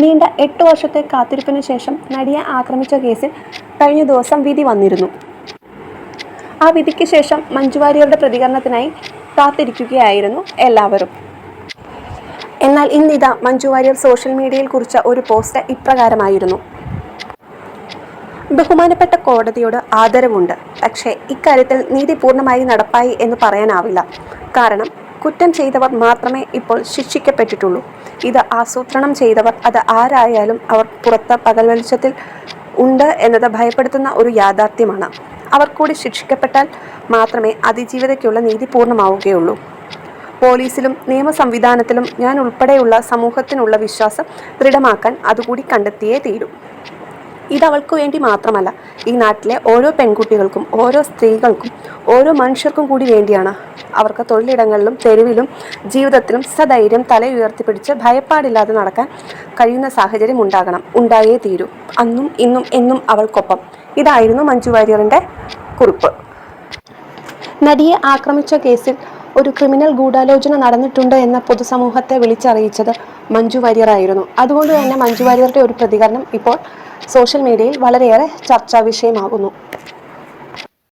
നീണ്ട എട്ട് വർഷത്തെ കാത്തിരിപ്പിന് ശേഷം നടിയെ ആക്രമിച്ച കേസിൽ കഴിഞ്ഞ ദിവസം വിധി വന്നിരുന്നു. ആ വിധിക്ക് ശേഷം മഞ്ജു വാര്യരുടെ പ്രതികരണത്തിനായി കാത്തിരിക്കുകയായിരുന്നു എല്ലാവരും. എന്നാൽ ഇന്നിതാ മഞ്ജു വാര്യർ സോഷ്യൽ മീഡിയയിൽ കുറിച്ച ഒരു പോസ്റ്റ് ഇപ്രകാരമായിരുന്നു. ബഹുമാനപ്പെട്ട കോടതിയോട് ആദരവുണ്ട്. പക്ഷേ ഇക്കാര്യത്തിൽ നീതി പൂർണമായി നടപ്പായി എന്ന് പറയാനാവില്ല. കാരണം കുറ്റം ചെയ്തവർ മാത്രമേ ഇപ്പോൾ ശിക്ഷിക്കപ്പെട്ടിട്ടുള്ളൂ. ഇത് ആസൂത്രണം ചെയ്തവർ അത് ആരായാലും അവർ പുറത്ത് പകൽ വെളിച്ചത്തിൽ ഉണ്ട് എന്നത് ഭയപ്പെടുത്തുന്ന ഒരു യാഥാർത്ഥ്യമാണ്. അവർ കൂടി ശിക്ഷിക്കപ്പെട്ടാൽ മാത്രമേ അതിജീവിതയ്ക്കുള്ള നീതി പൂർണമാവുകയുള്ളൂ. പോലീസിലും നിയമ സംവിധാനത്തിലും ഞാൻ ഉൾപ്പെടെയുള്ള സമൂഹത്തിനുള്ള വിശ്വാസം ദൃഢമാക്കാൻ അതുകൂടി കണ്ടെത്തിയേ തീരൂ. ഇത് അവൾക്ക് വേണ്ടി മാത്രമല്ല ഈ നാട്ടിലെ ഓരോ പെൺകുട്ടികൾക്കും ഓരോ സ്ത്രീകൾക്കും ഓരോ മനുഷ്യർക്കും കൂടി വേണ്ടിയാണ് അവർക്ക് തൊഴിലിടങ്ങളിലും തെരുവിലും ജീവിതത്തിലും സധൈര്യം തല ഉയർത്തിപ്പിടിച്ച് ഭയപ്പാടില്ലാതെ നടക്കാൻ കഴിയുന്ന സാഹചര്യം ഉണ്ടാകണം. ഉണ്ടായേ തീരൂ. അന്നും ഇന്നും എന്നും അവൾക്കൊപ്പം. ഇതായിരുന്നു മഞ്ജു വാര്യറിന്റെ കുറിപ്പ്. നടിയെ ആക്രമിച്ച കേസിൽ ഒരു ക്രിമിനൽ ഗൂഢാലോചന നടന്നിട്ടുണ്ട് എന്ന പൊതുസമൂഹത്തെ വിളിച്ചറിയിച്ചത് മഞ്ജു വാര്യറായിരുന്നു. അതുകൊണ്ട് തന്നെ മഞ്ജു വാര്യറുടെ ഒരു പ്രതികരണം ഇപ്പോൾ സോഷ്യൽ മീഡിയയിൽ വളരെയേറെ ചർച്ചാ വിഷയമാകുന്നു